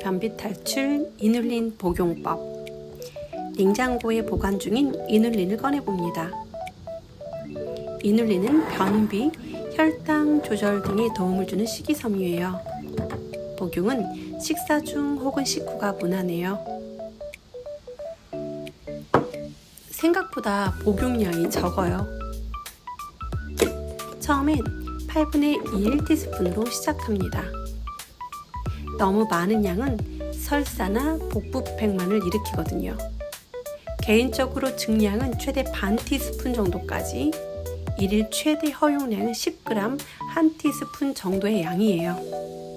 변비 탈출 이눌린 복용법. 냉장고에 보관 중인 이눌린을 꺼내봅니다. 이눌린은 변비, 혈당 조절 등에 도움을 주는 식이섬유예요. 복용은 식사 중 혹은 식후가 무난해요. 생각보다 복용량이 적어요. 처음엔 8분의 1티스푼으로 시작합니다. 너무 많은 양은 설사나 복부백만을 일으키거든요. 개인적으로 증량은 최대 반 티스푼 정도까지, 일일 최대 허용량은 10g 한 티스푼 정도의 양이에요.